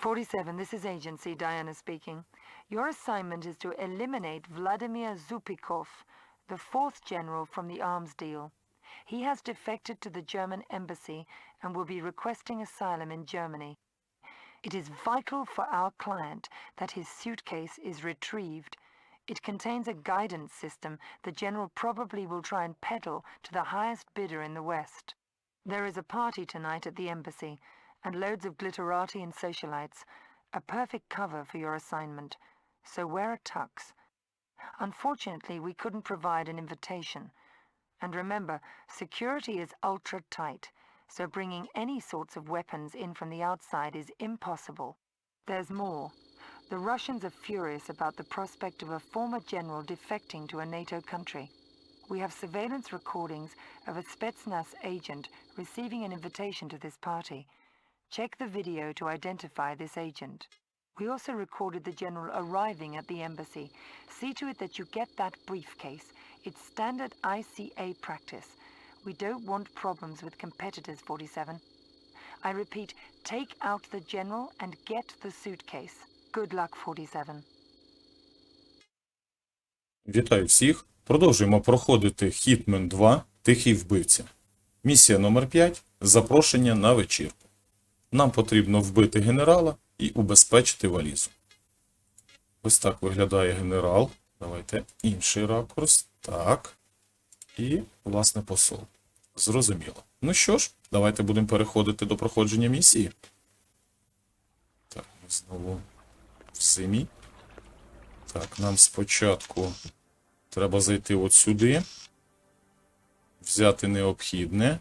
47, this is Agency, Diana speaking. Your assignment is to eliminate Vladimir Zupikov, the fourth general from the arms deal. He has defected to the German embassy and will be requesting asylum in Germany. It is vital for our client that his suitcase is retrieved. It contains a guidance system the general probably will try and peddle to the highest bidder in the West. There is a party tonight at the embassy, and loads of glitterati and socialites. A perfect cover for your assignment. So wear a tux. Unfortunately, we couldn't provide an invitation. And remember, security is ultra tight, so bringing any sorts of weapons in from the outside is impossible. There's more. The Russians are furious about the prospect of a former general defecting to a NATO country. We have surveillance recordings of a Spetsnaz agent receiving an invitation to this party. Check the video to identify this agent. We also recorded the general arriving at the embassy. See to it that you get that briefcase. It's standard ICA practice. We don't want problems with competitors, 47. I repeat, take out the general and get the suitcase. Good luck, 47. Вітаю всіх! Продовжуємо проходити Hitman 2 Тихий вбивця. Місія номер 5 Запрошення на вечірку. Нам потрібно вбити генерала і убезпечити валізу. Ось так виглядає генерал. Давайте інший ракурс. Так. І, власне, посол. Зрозуміло. Ну що ж, давайте будемо переходити до проходження місії. Так, ми знову в зимі. Так, нам спочатку треба зайти от сюди, взяти необхідне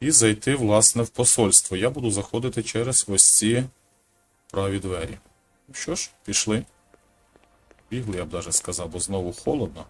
і зайти, власне, в посольство. Я буду заходити через ось ці праві двері. Ну що ж, пішли. Бігли, я б навіть сказав, бо знову холодно.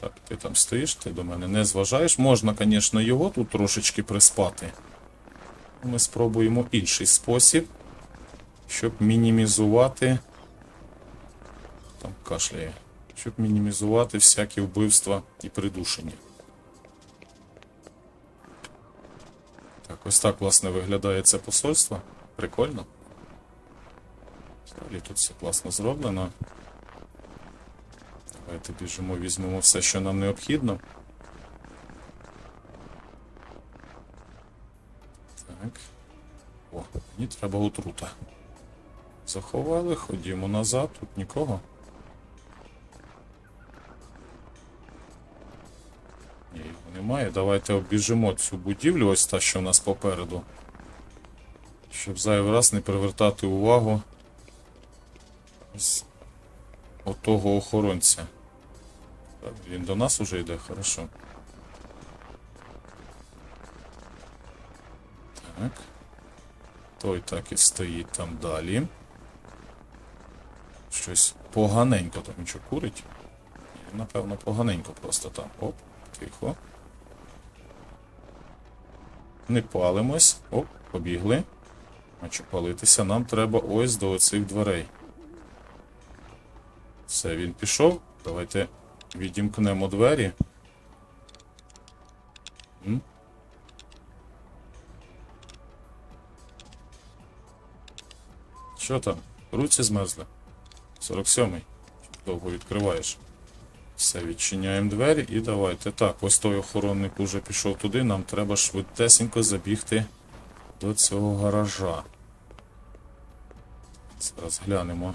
Так, ти там стоїш, ти до мене не зважаєш. Можна, звісно, його тут трошечки приспати. Ми спробуємо інший спосіб, щоб мінімізувати. Там кашляє. Щоб мінімізувати всякі вбивства і придушення. Ось так, власне, виглядає це посольство. Прикольно. Взагалі тут все класно зроблено. Давайте біжимо, візьмемо все, що нам необхідно. Так. О, мені треба отрута. Заховали, ходімо назад, тут нікого. Немає. Давайте обіжимо цю будівлю, ось та, що в нас попереду. Щоб зайвий раз не привертати увагу ось отого охоронця. Так, він до нас уже йде, хорошо. Так. Той так і стоїть там далі. Щось поганенько там нічого курить. Напевно, поганенько просто там. Оп, тихо. Не палимось. Оп, побігли. Чи палитися? Нам треба ось до оцих дверей. Все, він пішов. Давайте відімкнемо двері. М? Що там? Руці змерзли? 47-й. Довго відкриваєш. Все, відчиняємо двері і давайте. Так, ось той охоронник уже пішов туди. Нам треба швидесенько забігти до цього гаража. Зараз глянемо.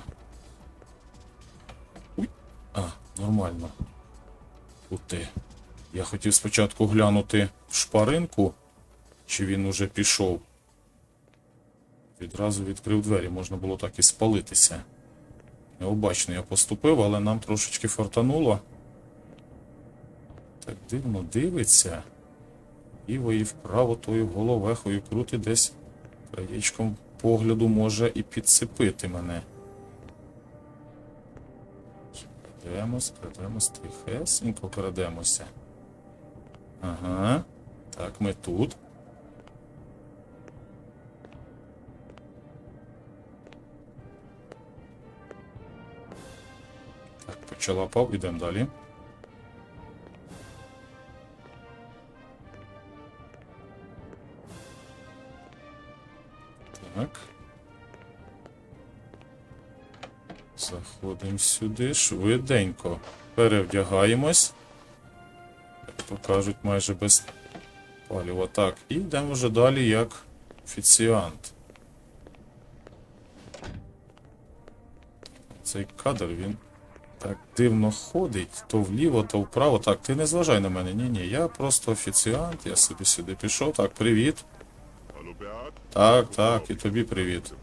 А, нормально. Ути. Я хотів спочатку глянути в шпаринку, чи він уже пішов. Відразу відкрив двері, можна було так і спалитися. Необачно я поступив, але нам трошечки фортануло. Так дивно дивиться. Ліво і вправо тою головехою крути десь краєчком погляду може і підсипити мене. Крадемось, крадемось, тихесенько крадемося. Ага. Так, ми тут. Так, почала пав, ідемо далі. Заходимо сюди швиденько. Перевдягаємось. Як то кажуть, майже без палива. Так, і йдемо вже далі як офіціант. Цей кадр він так дивно ходить, то вліво, то вправо. Так, ти не зважай на мене. Ні, ні, я просто офіціант, я собі сюди пішов. Так, привіт. Так, так, і тобі привіт.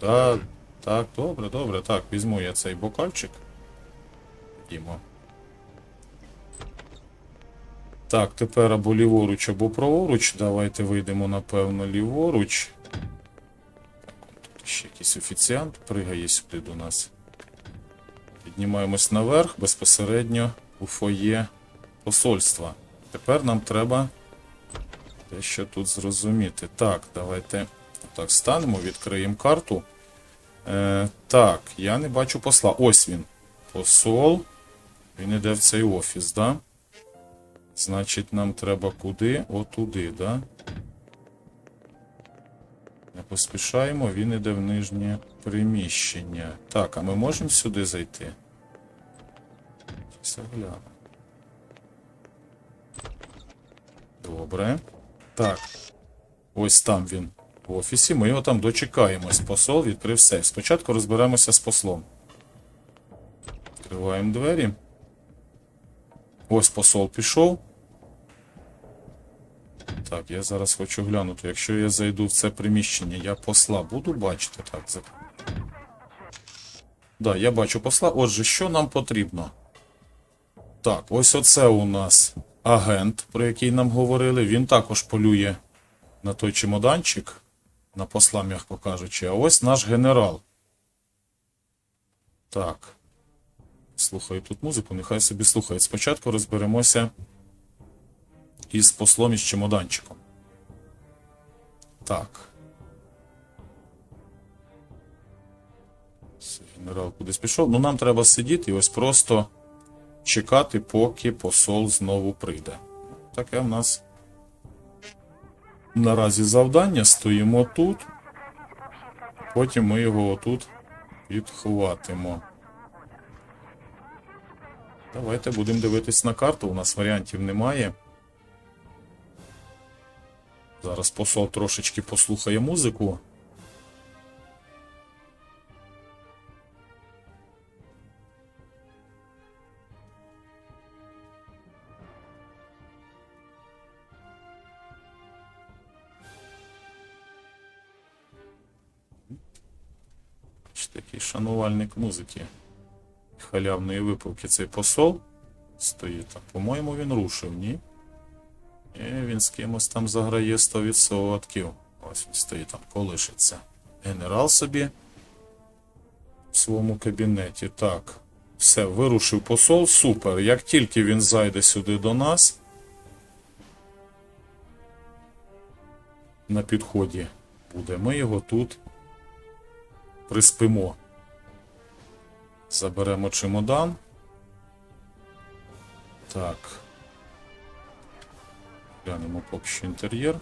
Так, так, добре, добре, так, візьму я цей бокальчик. Ходімо. Так, тепер або ліворуч, або праворуч. Давайте вийдемо, напевно, ліворуч. Тут ще якийсь офіціант пригає сюди до нас. Піднімаємось наверх безпосередньо у фоє посольства. Тепер нам треба дещо тут зрозуміти. Так, давайте так станемо, відкриємо карту. Е, так, я не бачу посла. Ось він. Посол. Він іде в цей офіс, да? Значить, нам треба куди? Отуди, да? Не поспішаємо, він іде в нижнє приміщення. Так, а ми можемо сюди зайти? Все гляну. Добре. Так. Ось там він в офісі. Ми його там дочекаємось. Посол відкрив сейф. Спочатку розберемося з послом. Відкриваємо двері. Ось посол пішов. Так, я зараз хочу глянути. Якщо я зайду в це приміщення, я посла буду бачити. Так, за... Да, я бачу посла. Отже, що нам потрібно? Так, ось оце у нас агент, про який нам говорили. Він також полює на той чемоданчик, на посла, м'яко кажучи. А ось наш генерал. Так. Слухаю тут музику, нехай собі слухають. Спочатку розберемося із послом із чемоданчиком. Так. Генерал кудись пішов. Ну, нам треба сидіти і ось просто чекати, поки посол знову прийде. Таке в нас наразі завдання. Стоїмо тут. Потім ми його отут підхватимо. Давайте будемо дивитись на карту. У нас варіантів немає. Зараз посол трошечки послухає музику. Такий шанувальник музики халявної випивки цей посол стоїть. По-моєму, він рушив, ні? І він з кимось там заграє 100%. Ось він стоїть там, колишиться. Генерал собі в своєму кабінеті. Так. Все, вирушив посол. Супер. Як тільки він зайде сюди до нас. На підході буде. Ми його тут приспимо. Заберемо чемодан. Так. Глянемо поки інтер'єр.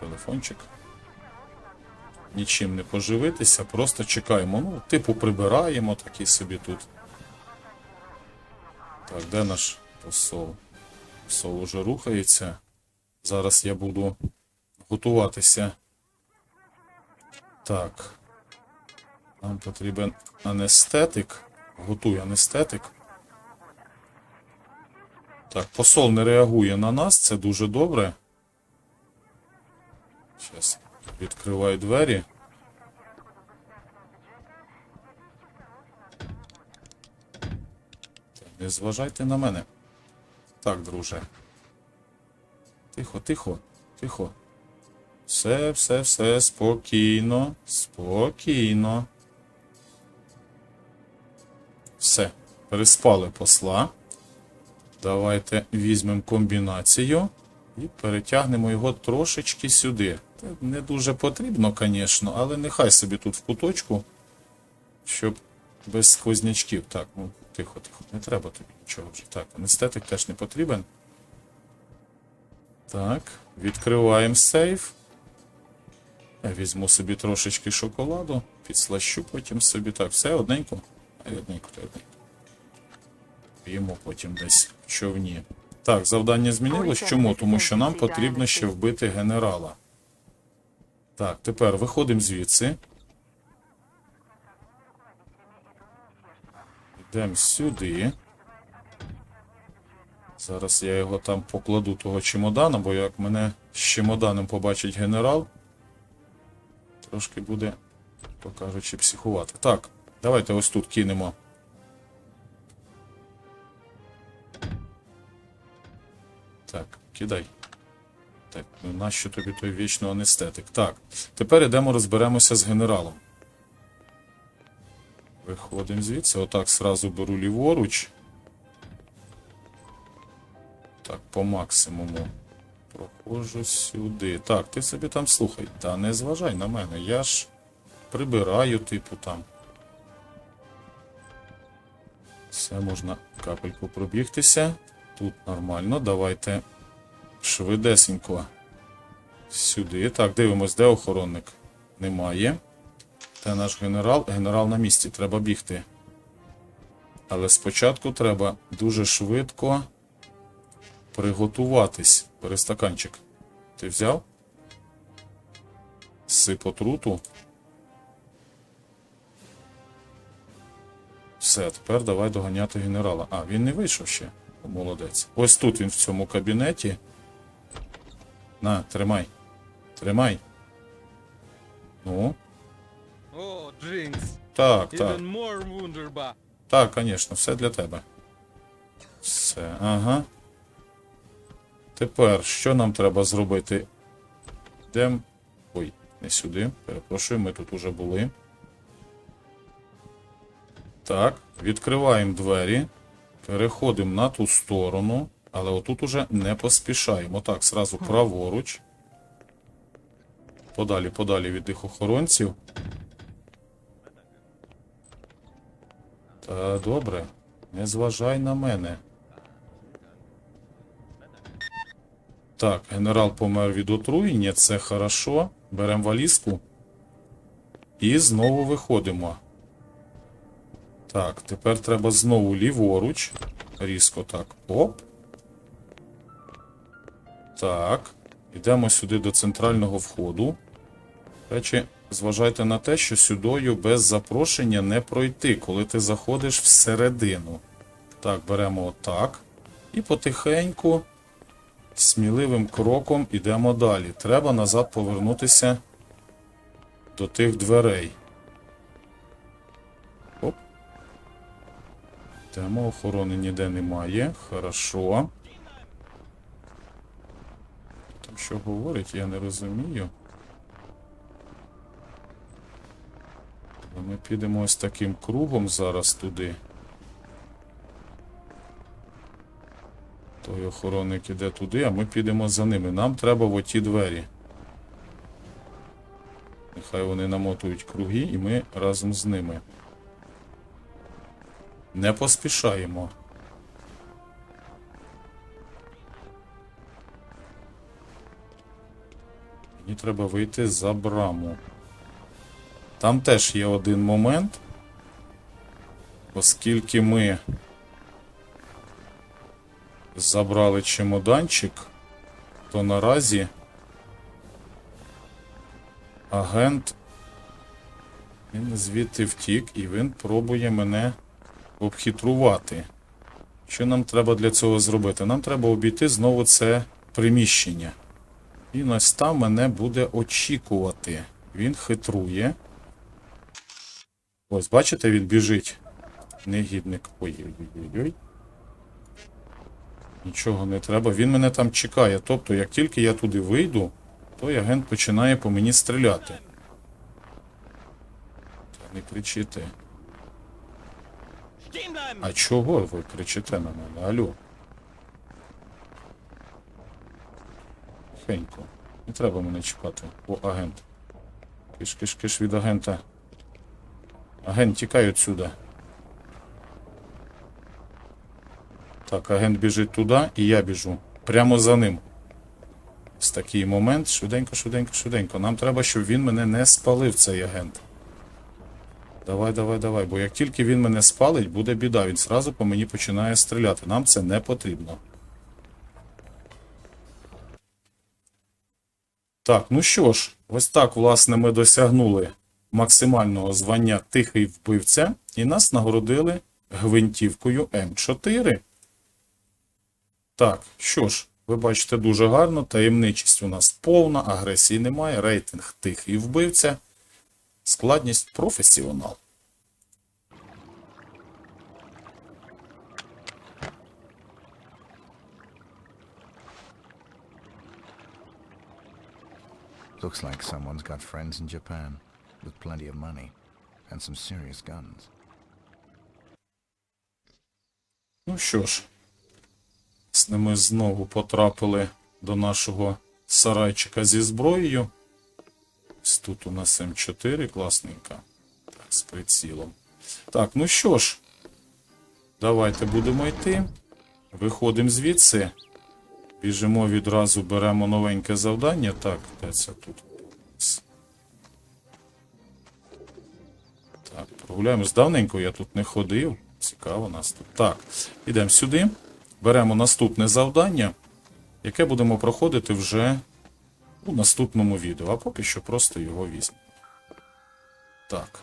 Телефончик. Нічим не поживитися, просто чекаємо. Ну, типу прибираємо такий собі тут. Так, де наш посол? Посол уже рухається. Зараз я буду готуватися. Так. Нам потрібен анестетик. Готуй анестетик. Так, посол не реагує на нас, це дуже добре. Зараз відкриваю двері. Не зважайте на мене. Так, друже. Тихо, тихо, тихо. Все, все, все, спокійно, спокійно. Все, переспали посла. Давайте візьмемо комбінацію і перетягнемо його трошечки сюди. Це Не дуже потрібно, звісно, але нехай собі тут в куточку, щоб без сквознячків. Так, ну тихо, тихо, не треба тобі нічого вже. Так, анестетик теж не потрібен. Так, відкриваємо сейф. Я візьму собі трошечки шоколаду, підслащу потім собі. Так, все одненько. Ай, одненько, та потім десь в човні. Так, завдання змінилось. Чому? Тому що нам потрібно ще вбити генерала. Так, тепер виходимо звідси. Йдемо сюди. Зараз я його там покладу того чемодана, бо як мене з чемоданом побачить генерал, трошки буде, покажучи, психувати. Так, давайте ось тут кинемо. Так, кидай. Так, ну нащо тобі той вічно анестетик? Так, тепер йдемо розберемося з генералом. Виходимо звідси, отак сразу беру ліворуч. Так, по максимуму. Проходжу сюди. Так, ти собі там слухай. Та не зважай на мене. Я ж прибираю, типу там. Все, можна капельку пробігтися. Тут нормально. Давайте швидесенько. Сюди. Так, дивимось, де охоронник? Немає. Це наш генерал. Генерал на місці. Треба бігти. Але спочатку треба дуже швидко приготуватись. Перестаканчик. Ти взяв? Сип отруту. Все, тепер давай доганяти генерала. А, він не вийшов ще. Молодець. Ось тут він в цьому кабінеті. На, тримай. Тримай. Ну, Oh, Jinx. так, так. Even more wunderbar. Так, звісно, все для тебе. Все, ага. Тепер, що нам треба зробити? Йдем. Ой, не сюди. Перепрошую, ми тут уже були. Так, відкриваємо двері. Переходимо на ту сторону. Але отут уже не поспішаємо. Так, сразу праворуч. Подалі, подалі від тих охоронців. Та добре, не зважай на мене. Так, генерал помер від отруєння, це хорошо. Беремо валізку. І знову виходимо. Так, тепер треба знову ліворуч. Різко так. Оп. Так. Йдемо сюди до центрального входу. Речі, зважайте на те, що сюдою без запрошення не пройти, коли ти заходиш всередину. Так, беремо отак. І потихеньку, сміливим кроком йдемо далі. Треба назад повернутися до тих дверей. Йдемо, охорони ніде немає. Хорошо. Там що говорить, я не розумію. Ми підемо ось таким кругом зараз туди. Той охоронник іде туди, а ми підемо за ними. Нам треба в оті двері. Нехай вони намотують круги, і ми разом з ними. Не поспішаємо. Мені треба вийти за браму. Там теж є один момент, оскільки ми забрали чемоданчик, то наразі агент він звідти втік і він пробує мене обхитрувати. Що нам треба для цього зробити? Нам треба обійти знову це приміщення. І ось там мене буде очікувати. Він хитрує. Ось, бачите, він біжить. Негідник. Ой-ой-ой. Нічого не треба. Він мене там чекає. Тобто, як тільки я туди вийду, той агент починає по мені стріляти. Та не кричите. А чого ви кричите на мене? Алло. Тихенько. Не треба мене чекати. О, агент. Киш, киш, киш від агента. Агент, тікай отсюда. Так, агент біжить туди, і я біжу. Прямо за ним. Ось такий момент. Швиденько, швиденько, швиденько. Нам треба, щоб він мене не спалив, цей агент. Давай, давай, давай. Бо як тільки він мене спалить, буде біда. Він зразу по мені починає стріляти. Нам це не потрібно. Так, ну що ж, ось так, власне, ми досягнули максимального звання тихий вбивця, і нас нагородили гвинтівкою М4. Так, що ж, ви бачите дуже гарно, таємничість у нас повна, агресії немає, рейтинг тихий вбивця, складність професіонал. Looks like someone's got friends in Japan with plenty of money and some serious guns. Ну що ж, власне, ми знову потрапили до нашого сарайчика зі зброєю. Тут у нас М4, класненька. Так, з прицілом. Так, ну що ж, давайте будемо йти. Виходимо звідси. Біжимо відразу, беремо новеньке завдання. Так, де це тут? Так, прогуляємось. Давненько я тут не ходив. Цікаво нас тут. Так, ідемо сюди. Беремо наступне завдання, яке будемо проходити вже у наступному відео, а поки що просто його візьмемо. Так.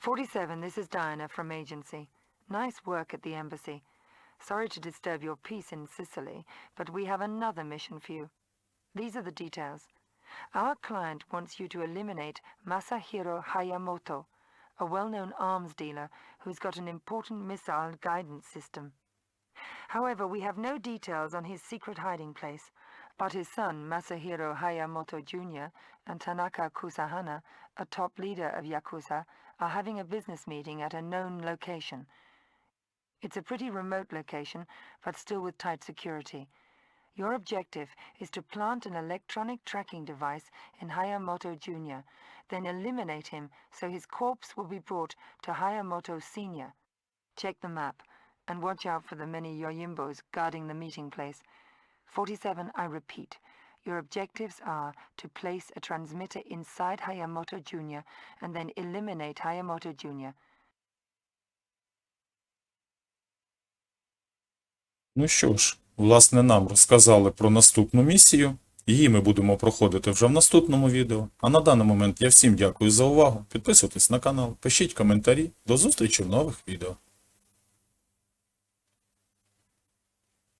47, this is Diana from agency. Nice work at the embassy. Sorry to disturb your peace in Sicily, but we have another mission for you. These are the details. Our client wants you to eliminate Masahiro Hayamoto, a well-known arms dealer who's got an important missile guidance system. However, we have no details on his secret hiding place, but his son, Masahiro Hayamoto Jr., and Tanaka Kusahana, a top leader of Yakuza, are having a business meeting at a known location. It's a pretty remote location, but still with tight security. Your objective is to plant an electronic tracking device in Hayamoto Jr., then eliminate him so his corpse will be brought to Hayamoto Sr. Check the map and watch out for the many Yoyimbos guarding the meeting place. 47, I repeat. Your objectives are to place a transmitter inside Hayamoto Jr. and then eliminate Hayamoto Jr. Ну що ж, власне, нам розказали про наступну місію. Її ми будемо проходити вже в наступному відео. А на даний момент я всім дякую за увагу. Підписуйтесь на канал, пишіть коментарі. До зустрічі в нових відео.